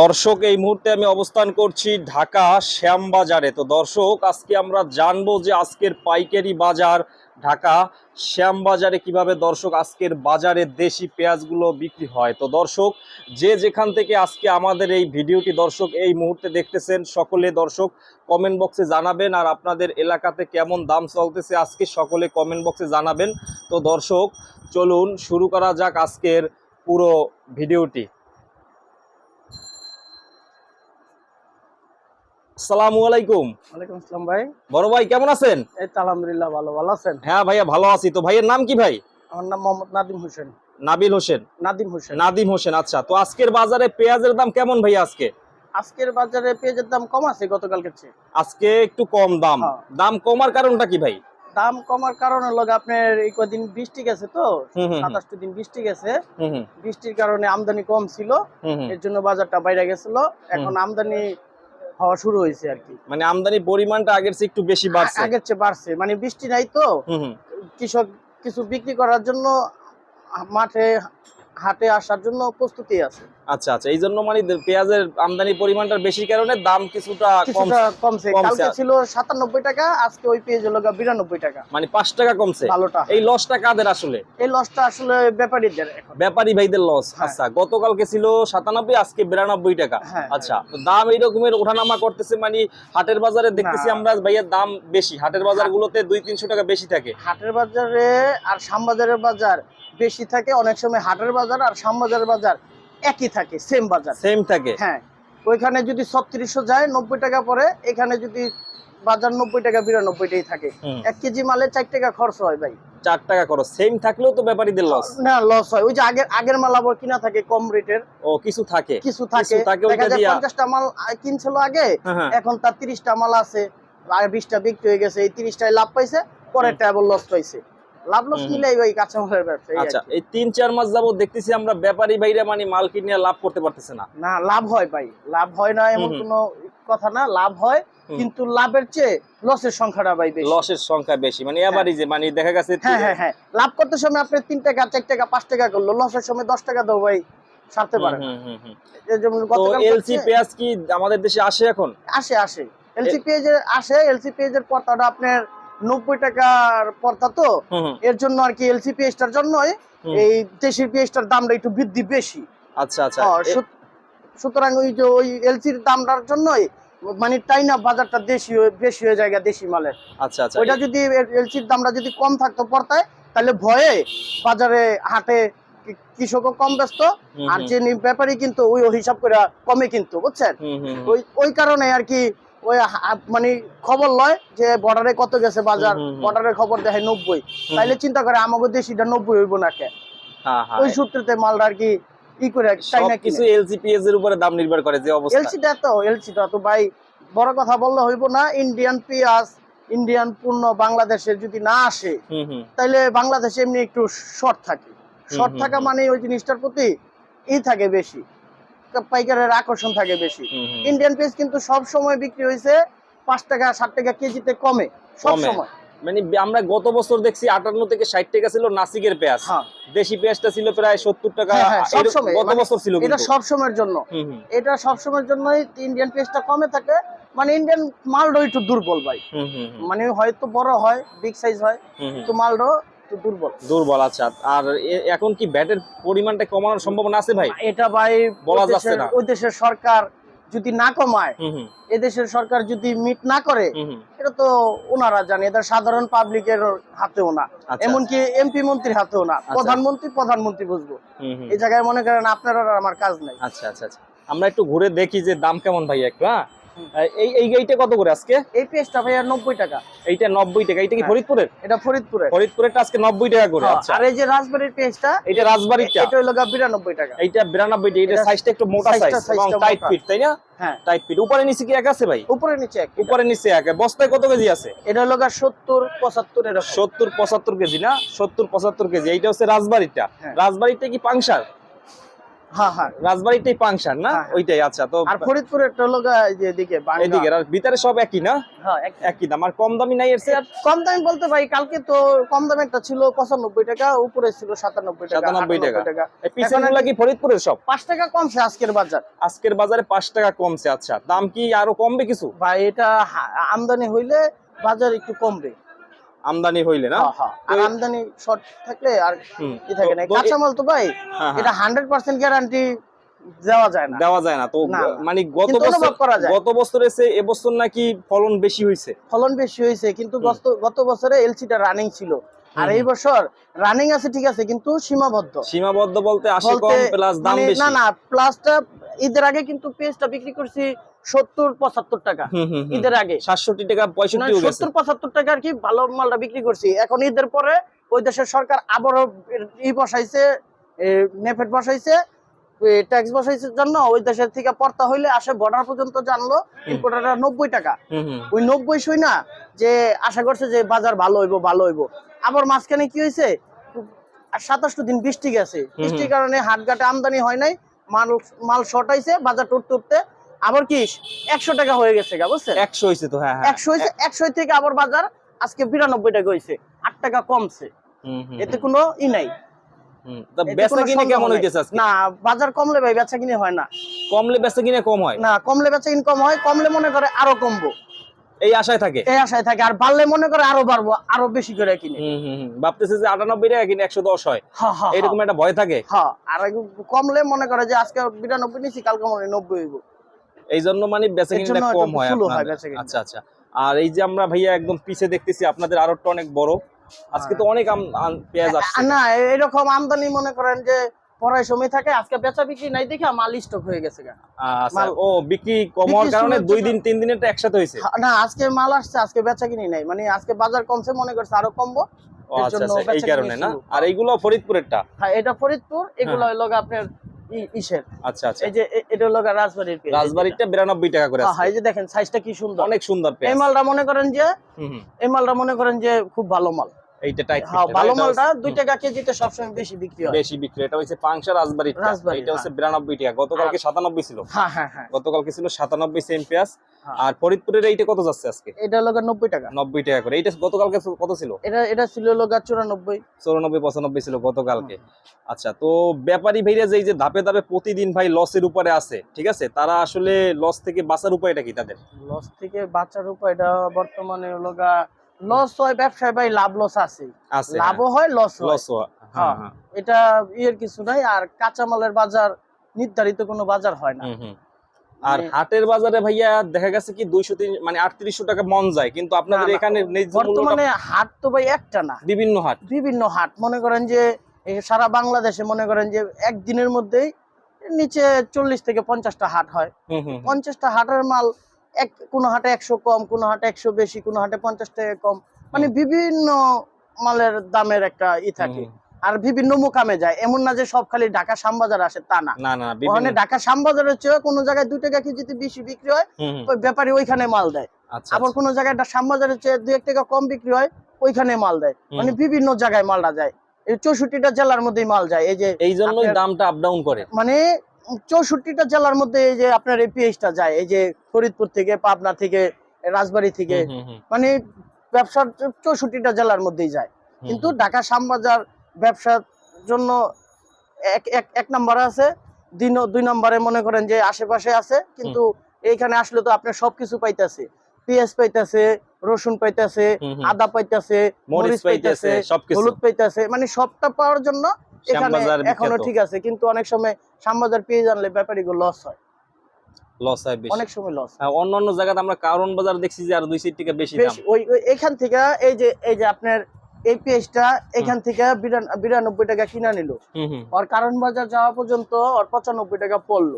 দর্শক, এই মুহূর্তে আমি অবস্থান করছি ঢাকা শ্যামবাজারে। তো দর্শক, আজকে আমরা জানব যে আজকের পাইকারি বাজার ঢাকা শ্যামবাজারে কীভাবে দর্শক আজকের বাজারে দেশি পেঁয়াজগুলো বিক্রি হয়। তো দর্শক, যে যেখান থেকে আজকে আমাদের এই ভিডিওটি দর্শক এই মুহূর্তে দেখতেছেন, সকলে দর্শক কমেন্ট বক্সে জানাবেন আর আপনাদের এলাকাতে কেমন দাম চলতেছে আজকে সকলে কমেন্ট বক্সে জানাবেন। তো দর্শক, চলুন শুরু করা যাক আজকের পুরো ভিডিওটি। আসসালামু আলাইকুম। ওয়ালাইকুম আসসালাম ভাই। বড় ভাই কেমন আছেন? এই তো আলহামদুলিল্লাহ ভালো ভালো আছেন? হ্যাঁ ভাইয়া ভালো আছি। তো ভাইয়ের নাম কি ভাই? আমার নাম মোহাম্মদ নাদিম হোসেন। নাবিল হোসেন। নাদিম হোসেন। নাদিম হোসেন আচ্ছা। তো আজকের বাজারে পেঁয়াজের দাম কেমন ভাইয়া আজকে? আজকের বাজারে পেঁয়াজের দাম কম আছে গতকালকের চেয়ে। আজকে একটু কম দাম। হ্যাঁ। দাম কমার কারণটা কি ভাই? দাম কমার কারণ হলো আপনার এই কদিন বৃষ্টি গেছে তো সাতাশটি দিন বৃষ্টি গেছে। বৃষ্টির কারণে আমদানি কম ছিল। এর জন্য বাজারটা বাইরে গেছিল। এখন আমদানি হওয়া শুরু হয়েছে আর কি। মানে আমদানি পরিমাণটা আগের চেয়ে একটু বেশি বাড়ছে। আগের চেয়ে বাড়ছে। মানে বৃষ্টি নাই তো। কৃষক কিছু বিক্রি করার জন্য মাঠে হাটে আসার জন্য প্রস্তুতি আছে। আচ্ছা আচ্ছা এই জন্য মানে পেঁয়াজের আমদানি পরিমাণটা বেশি কারণে দাম কিছুটা কমছে। কালকে ছিল সাতানব্বই টাকা আজকে ওই পেঁয়াজ হলো বিরানব্বই টাকা। মানে পাঁচ টাকা কমছে। ভালোটা। এই লসটা কাদের আসলে? এই লসটা আসলে ব্যাপারীদের ব্যাপারী ভাইদের লস। হ্যাঁ। আচ্ছা গতকালকে ছিল সাতানব্বই আজকে বিরানব্বই টাকা। হ্যাঁ, আচ্ছা দাম এই রকমের ওঠানামা করতেছে মানে হাটের বাজারে দেখতেছি আমরা ভাইয়ের দাম বেশি। হাটের বাজার গুলোতে দুই তিনশো টাকা বেশি থাকে। হাটের বাজারে আর শ্যামবাজারের বাজার বেশি থাকে। অনেক সময় হাটের বাজার আর শ্যামবাজারের বাজার একই থাকে সেম বাজার। সেম থাকে। হ্যাঁ ওইখানে যদি ছত্রিশশো যায় নব্বই টাকা পরে এখানে যদি বাজার নব্বই টাকা বিরানব্বইটাই থাকে। এক কেজি মালে চার টাকা খরচ হয় ভাই। চার টাকা করো সেম থাকলেও তো ব্যাপারীদের লস না লস হয়। ওই যে আগের আগের মাল আবার কিনা থাকে কম রেটের ও কিছু থাকে। কিছু থাকে। থাকে দেখা যায় পঞ্চাশটা মাল কিনছিল আগে হ্যাঁ, হ্যাঁ। এখন তার তিরিশটা মাল আছে। আর বিশটা বিক্রি হয়ে গেছে এই তিরিশটায় লাভ পাইছে পরেরটা আবার লস পাইছে। লাভ লস হুম, হুম। মিলাই ওই কাঁচামালের ব্যবসা আচ্ছা। এই তিন চার মাস যাবত দেখতেছি আমরা ব্যাপারী ভাইরা মানে মাল কিনে লাভ করতে পারতেছে না। না লাভ হয় ভাই। লাভ হয় না এমন হুম, হুম। কোনো কথা না লাভ হয় কিন্তু লাভের চেয়ে লসের সংখ্যাটা ভাই বেশি। লসের সংখ্যা বেশি মানে এবারই যে মানে দেখা গেছে হ্যাঁ হ্যাঁ হ্যাঁ। লাভ করতে সময় আপনি টাকা টাকা পাঁচ টাকা করল লসের সময় দশ টাকা দাও ভাই পারে তো এলসি পেঁয়াজ কি আমাদের দেশে আসে এখন? আসে আসে। এলসি পেজের আসে এলসি পেজের পর্তাটা আপনার নব্বই টাকার পর্তা তো এর জন্য আর কি এলসি পেজটার জন্যই এই দেশি পেজটার দামটা একটু বৃদ্ধি বেশি। আচ্ছা আচ্ছা। সুতরাং ওই যে ওই এলসির দামটার জন্যই মানে টাইনা বাজারটা দেশি বেশি হয়ে যায় দেশি মালের আচ্ছা আচ্ছা। ওইটা যদি এলসির দামটা যদি কম থাকতো পর্তায় তাহলে ভয়ে বাজারে হাটে কৃষকও কম ব্যস্ত আর যে ব্যাপারী কিন্তু ওই হিসাব করে কমে কিন্তু বুঝছেন। ওই ওই কারণে আর কি ওই মানে খবর লয় যে বর্ডারে কত গেছে বাজার। বর্ডারের খবর দেখে নব্বই। তাইলে চিন্তা করে আমাকে দেশিটা নব্বই হইব না কে? হ্যাঁ, হ্যাঁ। ওই সূত্রতে মালটা আর কি ই করে সব কিছু এলসি পেঁয়াজ এর উপরে দাম নির্ভর করে যে অবস্থা। এলসিটা তো এলসিটা তো ভাই বড় কথা বললে হইব না ইন্ডিয়ান পেঁয়াজ ইন্ডিয়ান পণ্য বাংলাদেশে যদি না আসে তাইলে বাংলাদেশে এমনি একটু শর্ট থাকে। শর্ট থাকা মানে ওই জিনিসটার প্রতি ই থাকে বেশি। পাইকারের আকর্ষণ থাকে বেশি। ইন্ডিয়ান পেঁয়াজ কিন্তু সব সময় বিক্রি হয়েছে পাঁচ টাকা ষাট টাকা কেজিতে কমে সব সময়। মানে আমরা গত বছর দেখছি আটান্ন থেকে ষাট টাকা ছিল নাসিকের পেঁয়াজ। হ্যাঁ। দেশি পেঁয়াজটা ছিল প্রায় সত্তর টাকা। হ্যাঁ, হ্যাঁ, গত মানে বছর ছিল এটা কিন্তু। সব সময়ের জন্য। এটা সব সময়ের জন্যই ইন্ডিয়ান পেঁয়াজটা কমে থাকে। মানে ইন্ডিয়ান মালডো একটু দুর্বল ভাই। মানে হয়তো বড় হয় বিগ সাইজ হয় তো। মালডো একটু দুর্বল। দুর্বল আচ্ছা। আর এখন কি ব্যাটের পরিমাণটা কমানোর সম্ভাবনা আছে ভাই? এটা ভাই বলা যাচ্ছে না। ওই দেশের সরকার যদি না কমায় এদেশের সরকার যদি মিট না করে। এটা তো ওনারা জানে এটা সাধারণ পাবলিকের হাতেও না। আচ্ছা, এমনকি এমপি মন্ত্রীর হাতেও না। প্রধানমন্ত্রী প্রধানমন্ত্রী বুঝব। এই জায়গায় মনে করেন আপনার আমার কাজ নাই। আচ্ছা আচ্ছা আচ্ছা। আমরা একটু ঘুরে দেখি যে দাম কেমন ভাই একটু হ্যাঁ। এই এই এইটা কত করে আজকে? এই পেঁয়াজটা ভাইয়া নব্বই টাকা। এইটা নব্বই টাকা। এইটা কি হ্যাঁ। ফরিদপুরের? এটা ফরিদপুরের। ফরিদপুরেরটা আজকে নব্বই টাকা করে হ্যাঁ, আচ্ছা। আর এই যে রাজবাড়ির পেঁয়াজটা এইটা রাজবাড়িটা এটা হলো গা বিরানব্বই টাকা। এইটা বিরানব্বই টাকা। এটা এটা সাইজটা একটু মোটা সাইজ এবং টাইট ফিট তাই না? হ্যাঁ। টাইট ফিট উপরে নিচে কি এক আছে ভাই? উপরে নিচে এক। উপরে নিচে এক। বস্তায় কত কেজি আছে? এটা হলো গা সত্তর পঁচাত্তর এরকম। সত্তর পঁচাত্তর কেজি না? সত্তর পঁচাত্তর কেজি। এইটা হচ্ছে রাজবাড়িটা হ্যাঁ। রাজবাড়িটা কি পাংশার হ্যাঁ হ্যাঁ। রাজবাড়িটাই না? হ্যাঁ। ওইটাই আচ্ছা তো আর ফরিদপুরের একটা যে এদিকে এদিকে আর ভিতরে সব একই না? হ্যাঁ একই। দাম আর কম দামি নাই এর চেয়ে? কম দামি বলতে ভাই কালকে তো কম দামেরটা ছিল পঁচানব্বই টাকা উপরে ছিল সাতানব্বই টাকা 97 টাকা। 98 টাকা। এই পিছনগুলা কি ফরিদপুরের সব? পাঁচ টাকা কমছে আজকের বাজার। আজকের বাজারে পাঁচ টাকা কমছে আচ্ছা। দাম কি আরও কমবে কিছু? ভাই এটা আমদানি হইলে বাজার একটু কমবে। আমদানি হইলে না? হ্যাঁ, হ্যাঁ। আর আমদানি শর্ট থাকলে আর ই থাকে না। কাঁচামাল তো ভাই হ্যাঁ। এটা হান্ড্রেড পার্সেন্ট গ্যারান্টি দেওয়া যায় না। দেওয়া যায় না। তো। মানে গত বছর। গত বছরে সে এবছর নাকি ফলন বেশি হয়েছে ফলন বেশি হয়েছে কিন্তু গত বছরে এলসিটা রানিং ছিল। আর এই বছর রানিং আছে ঠিক আছে কিন্তু সীমাবদ্ধ। সীমাবদ্ধ বলতে আশি বলতে কম প্লাস দাম মানে বেশি। না না প্লাসটা ঈদের আগে কিন্তু পেঁয়াজটা বিক্রি করছি সত্তর পঁচাত্তর টাকা। ঈদের আগে। সাতষট্টি টাকা পঁয়ষট্টি সত্তর পঁচাত্তর টাকা আর কি ভালো মালটা বিক্রি করছি। এখন ঈদের পরে ওই দেশের সরকার আবারও ই বসাইছে নেফেট বসাইছে ট্যাক্স বসাইছে জন্য ওই দেশের থেকে পর্তা হইলে আসে বর্ডার পর্যন্ত জানলো ইম্পোর্টাররা নব্বই টাকা। ওই নব্বই সই না যে আশা করছে যে বাজার ভালো হইব ভালো হইব। আবার মাঝখানে কি হয়েছে সাতাশটো দিন বৃষ্টি গেছে। বৃষ্টির কারণে হাটঘাটে আমদানি হয় নাই মাল মাল শর্ট আইছে বাজার টুটতে। উঠতে আবার কি একশো টাকা হয়ে গেছে গা বুঝছেন? একশো হয়েছে তো হ্যাঁ হ্যাঁ। একশো হয়েছে একশো থেকে আবার বাজার আজকে বিরানব্বই টাকা হয়েছে আট টাকা কমছে। এতে কোনো ই নাই। হুম। তা এতে বেচা কোনো কিনে সন্দেহ কেমন হইতেছে না বাজার কমলে ভাই বেচা কিনে হয় না। কমলে বেচা কিনে কম হয়? না কমলে বেচা কিনে কম হয় কমলে মনে করে আরও কমবো। এই আশায় থাকে? এই আশায় থাকে আর বাড়লে মনে করে আরও বাড়বো আরও বেশি করে কিনে। ভাবতেছে যে আটানব্বই টাকা কিনে একশো দশ হয়। এরকম একটা ভয় থাকে? হ্যাঁ আর কমলে মনে করে যে আজকে বিরানব্বই নিছি কালকে মনে হয় নব্বই হইব। এই জন্য মানে বেচা কম হয় হয়। আচ্ছা আচ্ছা। আর এই যে আমরা ভাইয়া একদম পিছে দেখতেছি আপনাদের আরোটা অনেক বড়। আজকে তো অনেক আম- আম- পেঁয়াজ আসছে। না এরকম আমদানি মনে করেন যে পড়ায় সময় থাকে আজকে বেচা বিক্রি নাই দেখে মাল স্টক হয়ে গেছে আচ্ছা, মাল- ও বিক্রি কম হওয়ার কারণে দুই দিন তিন দিনের একসাথে হয়েছে। না আজকে মাল আসছে আজকে বেচা কিনি নাই। মানে আজকে বাজার কমছে মনে করছে আরও কমবো। আচ্ছা আচ্ছা এই কারণে না? আর এইগুলো ফরিদপুরেরটা? হ্যাঁ এটা ফরিদপুর এগুলো হ্যাঁ। হলো আপনার ইসের। আচ্ছা আচ্ছা। এই যে এটা হলো রাজবাড়ির পেঁয়াজ। রাজবাড়িটা বিরানব্বই টাকা করে আছে হ্যাঁ, এই যে দেখেন সাইজটা কি সুন্দর। অনেক সুন্দর এই মালটা মনে করেন যে। এই মালটা মনে করেন যে খুব ভালো মাল। এইটা টাইট হ্যাঁ ভালো মালটা দুই টাকা কেজিতে সবসময় বেশি বিক্রি হয়। বেশি বিক্রি এটা হচ্ছে পাংশা রাজবাড়ি রাজবাড়ি, এটা হচ্ছে বিরানব্বই টাকা। গতকালকে সাতানব্বই ছিল। হ্যাঁ হ্যাঁ হ্যাঁ। গতকালকে ছিল সাতানব্বই সেম পেঁয়াজ। আর ফরিদপুরের এইটা কত যাচ্ছে আজকে? এটা হলো গা টাকা। নব্বই টাকা করে। এইটা গতকালকে কত ছিল? এটা এটা ছিল হলো গা চুরানব্বই। চৌরানব্বই পঁচানব্বই ছিল গতকালকে। আচ্ছা তো ব্যাপারী ভাইরা যে ধাপে ধাপে প্রতিদিন ভাই লসের উপরে আছে ঠিক আছে? তারা আসলে লস থেকে বাঁচার উপায়টা কি তাদের? লস থেকে বাঁচার উপায়টা বর্তমানে লস হয় ব্যবসায় ভাই লাভ লস আছে। লাভও হয়। লস হয়। লস হ্যাঁ হ্যাঁ এটা ইয়ের কিছু নাই আর কাঁচামালের বাজার নির্ধারিত কোনো বাজার হয় না। আর মানে- হাটের বাজারে ভাইয়া দেখা গেছে কি দুইশো তিন মানে আটত্রিশশো টাকা মন যায় কিন্তু আপনাদের এখানে বর্তমানে হাট তো ভাই একটা না। বিভিন্ন হাট। বিভিন্ন হাট। মনে করেন যে সারা বাংলাদেশে মনে করেন যে একদিনের মধ্যেই নিচে চল্লিশ থেকে পঞ্চাশটা হাট হয়। পঞ্চাশটা হাটের মাল এক কোনো হাটে একশো কম কোনো হাটে একশো বেশি কোনো হাটে পঞ্চাশ টাকা কম। মানে বিভিন্ন মালের দামের একটা ই থাকে। আর বিভিন্ন মোকামে যায়। এমন না যে সব খালি ঢাকা শ্যামবাজার আসে তা না। ওখানে ঢাকা শ্যামবাজারের চেয়ে কোনো জায়গায় দুই টাকা কেজিতে বেশি বিক্রি হয়। ওই ব্যাপারী ওইখানে মাল দেয়। আচ্ছা আবার আচ্ছা। কোনো জায়গায় শ্যামবাজারের চেয়ে দুই এক টাকা কম বিক্রি হয় ওইখানে মাল দেয়। মানে বিভিন্ন জায়গায় মালটা যায়। এই চৌষট্টিটা জেলার মধ্যেই মাল যায়। এই যে এই জন্যই দামটা আপ ডাউন করে। মানে চৌষট্টিটা জেলার মধ্যে এই যে আপনার এই পিএইচটা যায় এই যে ফরিদপুর থেকে পাবনা থেকে রাজবাড়ী থেকে মানে ব্যবসার চৌষট্টিটা জেলার মধ্যেই যায়। কিন্তু ঢাকা শ্যামবাজার ব্যবসার জন্য এক এক এক নম্বরে আছে। দুই দুই নম্বরে মনে করেন যে আশেপাশে আছে কিন্তু এইখানে আসলে তো আপনি সবকিছু পাইতেছে। পেঁয়াজ পাইতেছে রসুন পাইতেছে। আদা পাইতেছে মরিচ পাইতেছে হলুদ পাইতেছে মানে সবটা পাওয়ার জন্য এখানে ঠিক আছে কিন্তু অনেক সময় শ্যামবাজার পেঁয়াজ আনলে ব্যাপারীগুলো লস হয়। লস হয় বেশি। অনেক সময় লস অন্য অন্য জায়গাতে আমরা কারণ বাজার দেখছি যে আর দুই সিট থেকে বেশি দাম। ওই ওই এখান থেকে এই যে এই যে আপনার এই পেঁয়াজটা এখান থেকে বিরান- বিরানব্বই টাকা কিনা নিল। হুম, হুম, কারণ বাজার যাওয়া পর্যন্ত ওর পঁচানব্বই টাকা পড়ল।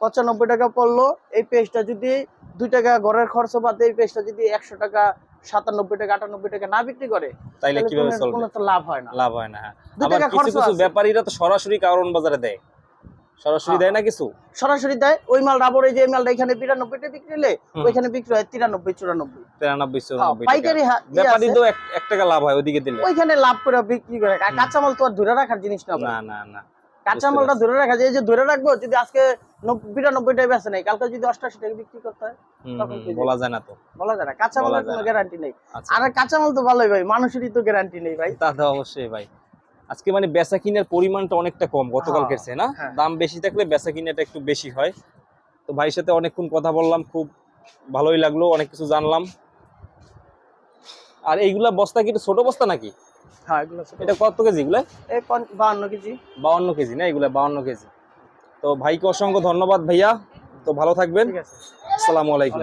পঁচানব্বই টাকা পড়ল এই পেজটা যদি দুই টাকা ঘরের খরচ বাদে এই পেজটা যদি একশো টাকা সাতানব্বই টাকা আটানব্বই টাকা না বিক্রি করে তাইলে কীভাবে কোনো- চলবে? কোনো তো লাভ হয় না। লাভ হয় না হ্যাঁ। আবার কিছু কিছু ব্যাপারীরা তো সরাসরি কারণ বাজারে দেয়। সরাসরি হ্যাঁ, দেয় না কিছু? সরাসরি দেয় ওই মাল রাবর এই যে মালটা এখানে বিরানব্বই টাকা বিক্রি হলে ওইখানে বিক্রি হয় তিরানব্বই চুরানব্বই। তিরানব্বই হ্যাঁ, চুরানব্বই পাইকারি ইয়ে ব্যাপারী তো এক টাকা লাভ হয় ওইদিকে দিলে। ওইখানে লাভ করে বিক্রি করে। কাঁচামাল তো আর ধরে রাখার জিনিস না। না না। না কাঁচা মালটা ধরে রাখা যায়। এই যে ধরে রাখব যদি আজকে নব- বিরানব্বইটাই বেচে নাই কালকে যদি অষ্টাশি টাকা বিক্রি করতে হয় হুম, তখন হুম, কি বলা যায়? না তো। বলা যায় না। কাঁচা বলা মালের যায় কোনো গ্যারান্টি নেই। আচ্ছা। আর কাঁচা তো ভালোই ভাই মানুষেরই তো গ্যারান্টি নেই ভাই। তা তো অবশ্যই ভাই। আজকে মানে বেচা কিনার পরিমাণটা অনেকটা কম গতকালকের চেয়ে না? হ্যাঁ। দাম বেশি থাকলে বেচা কিনাটা একটু বেশি হয়। তো ভাইয়ের সাথে অনেকক্ষণ কথা বললাম খুব ভালোই লাগল অনেক কিছু জানলাম। আর এইগুলা বস্তা কি ছোট বস্তা নাকি? হ্যাঁ এগুলো এটা কত কেজি এগুলা? এই বাহান্ন কেজি। বাউন্ন কেজি না? এগুলা বাউন্ন কেজি। তো ভাইকে অসংখ্য ধন্যবাদ ভাইয়া। তো ভালো থাকবেন। আসসালামাইকুম আসসালামু আলাইকুম।